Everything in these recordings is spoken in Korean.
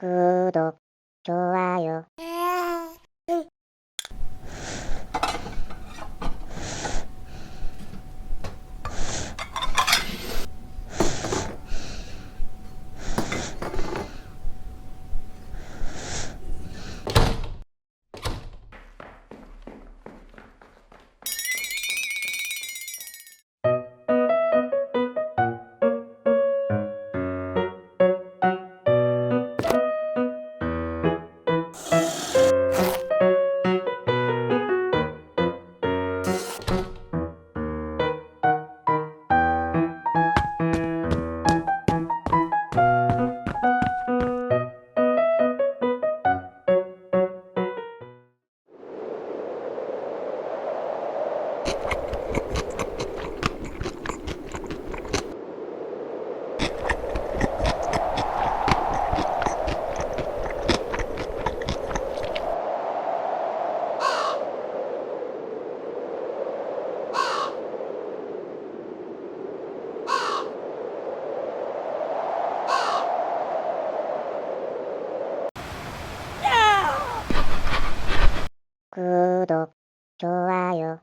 구독, 좋아요. 구독, 좋아요.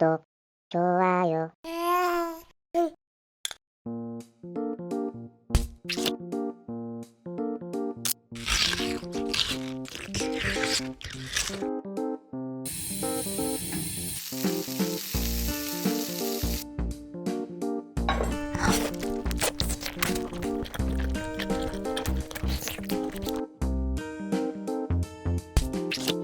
ど今日はよ。you